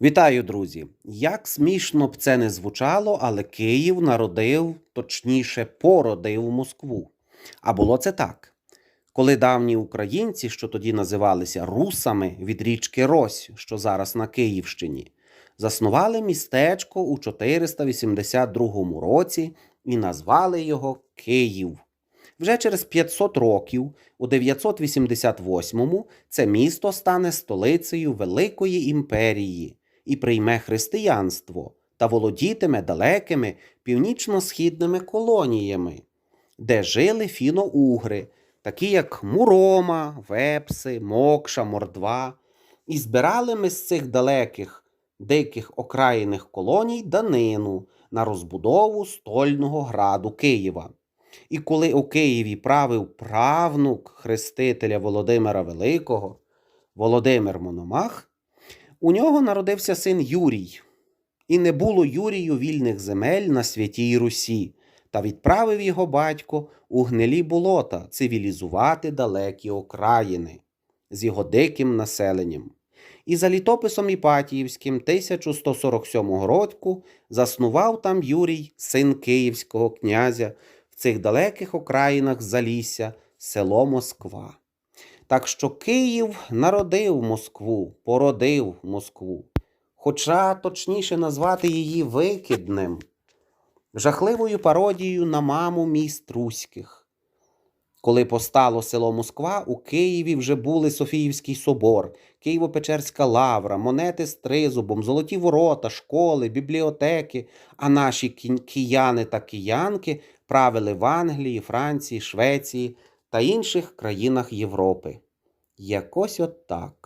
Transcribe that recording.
Вітаю, друзі! Як смішно б це не звучало, але Київ народив, точніше, породив Москву. А було це так. Коли давні українці, що тоді називалися русами від річки Рось, що зараз на Київщині, заснували містечко у 482 році і назвали його Київ. Вже через 500 років, у 988-му, це місто стане столицею Великої імперії і прийме християнство та володітиме далекими північно-східними колоніями, де жили фіно-угри, такі як Мурома, Вепси, Мокша, Мордва, і збирали ми з цих далеких диких окраїних колоній данину на розбудову стольного граду Києва. І коли у Києві правив правнук хрестителя Володимира Великого, Володимир Мономах, у нього народився син Юрій, і не було Юрію вільних земель на святій Русі, та відправив його батько у гнилі болота цивілізувати далекі окраїни з його диким населенням. І за літописом Іпатіївським 1147 року заснував там Юрій, син київського князя, в цих далеких окраїнах Залісся, село Москва. Так що Київ народив Москву, породив Москву, хоча точніше назвати її викидним, жахливою пародією на маму міст руських. Коли постало село Москва, у Києві вже були Софіївський собор, Києво-Печерська лавра, монети з тризубом, золоті ворота, школи, бібліотеки, а наші кияни та киянки правили в Англії, Франції, Швеції та інших країнах Європи. Якось от так.